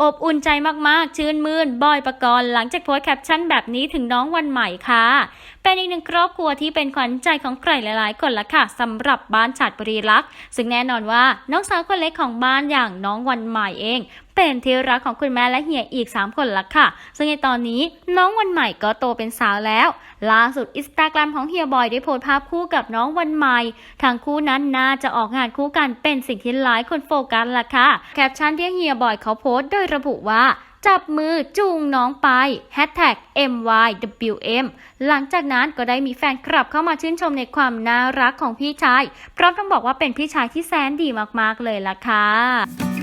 อบอุ่นใจมากๆ ชื่นมื่น บอยประกรณ์หลังจากโพสแคปชั่นแบบนี้ถึงน้องวันใหม่ค่ะ เป็นอีกหนึ่งครอบครัวที่เป็นขวัญใจของใครหลายๆ คนละค่ะสำหรับบ้านฉัดบรีรักษ์ซึ่งแน่นอนว่าน้องสาวคนเล็กของบ้านอย่างน้องวันใหม่เอง เป็นที่รักของคุณแม่และเฮียอีก 3 คนละค่ะ ซึ่งในตอนนี้น้องวันใหม่ก็โตเป็นสาวแล้ว ล่าสุดอินสตาแกรมของเฮียบอยได้โพสภาพคู่กับน้องวันใหม่ทางคู่นั้นน่าจะออกงานคู่กันเป็นสิ่งที่หลายคนโฟกัสละค่ะแคปชั่นที่เฮียบอยเขาโพสต์โดยระบุว่าจับมือจูงน้องไป Hashtag MYWM หลังจากนั้นก็ได้มีแฟนคลับเข้ามาชื่นชมในความน่ารักของพี่ชาย พร้อมทั้งบอกว่าเป็นพี่ชายที่แสนดีมากๆเลยล่ะค่ะ